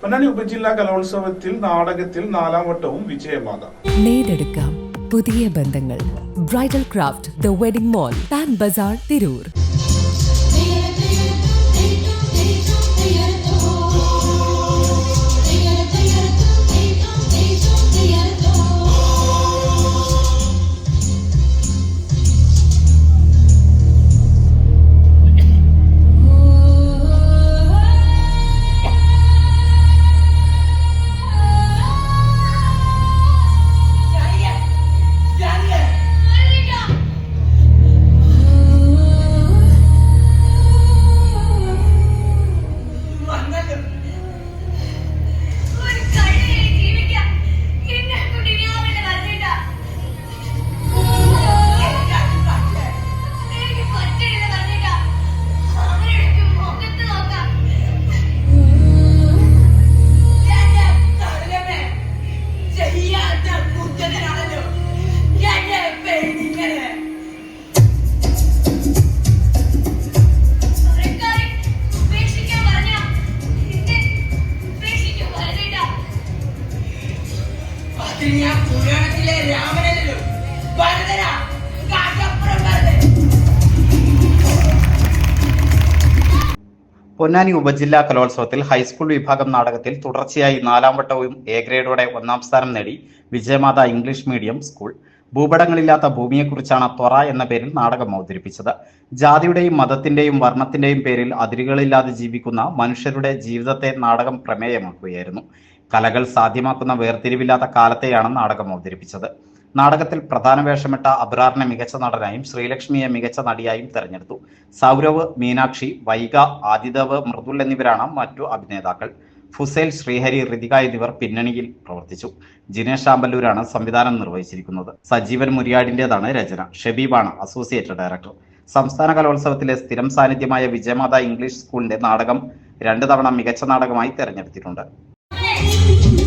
പൊന്നാനി ഉപജില്ലാ കലോത്സവത്തിൽ നാടകത്തിൽ നാലാം വട്ടവും വിജയമാത. നേടെടുക്കാം പുതിയ ബന്ധങ്ങൾ. Bridal craft the wedding mall Pan Bazar Tirur. പുരാണത്തിലെ രാമനല്ലോ ഭരതരാ പൊന്നാനി ഉപജില്ലാ കലോത്സവത്തിൽ ഹൈസ്കൂൾ വിഭാഗം നാടകത്തിൽ തുടർച്ചയായി നാലാം വട്ടവും എ ഗ്രേഡോടെ ഒന്നാം സ്ഥാനം നേടി വിജയമാത ഇംഗ്ലീഷ് മീഡിയം സ്കൂൾ. ഭൂപടങ്ങളില്ലാത്ത ഭൂമിയെക്കുറിച്ചാണ് ത്വറ എന്ന പേരിൽ നാടകം അവതരിപ്പിച്ചത്. ജാതിയുടെയും മതത്തിന്റെയും വർണത്തിന്റെയും പേരിൽ അതിരുകളില്ലാതെ ജീവിക്കുന്ന മനുഷ്യരുടെ ജീവിതത്തെ നാടകം പ്രമേയമാക്കുകയായിരുന്നു. കലകൾ സാധ്യമാക്കുന്ന വേർതിരിവില്ലാത്ത കാലത്തെയാണ് നാടകം അവതരിപ്പിച്ചത്. നാടകത്തിൽ പ്രധാന വേഷമിട്ട അബ്രാറിനെ മികച്ച നടനായും ശ്രീലക്ഷ്മിയെ മികച്ച നടിയായും തെരഞ്ഞെടുത്തു. സൗരവ് മീനാക്ഷി വൈഗ ആദിദേവ് മൃദുൽ എന്നിവരാണ് മറ്റു അഭിനേതാക്കൾ. ഫുസേൽ ശ്രീഹരി ഋതിക എന്നിവർ പിന്നണിയിൽ പ്രവർത്തിച്ചു. ജിനേഷ് ആമ്പല്ലൂരാണ് സംവിധാനം നിർവഹിച്ചിരിക്കുന്നത്. സജീവൻ മുരിയാടിന്റേതാണ് രചന. ഷബീബാണ് അസോസിയേറ്റ് ഡയറക്ടർ സംസ്ഥാന കലോത്സവത്തിലെ സ്ഥിരം സാന്നിധ്യമായ വിജയമാത ഇംഗ്ലീഷ് സ്കൂളിന്റെ നാടകം രണ്ട് തവണ മികച്ച നാടകമായി തെരഞ്ഞെടുത്തിട്ടുണ്ട്. you.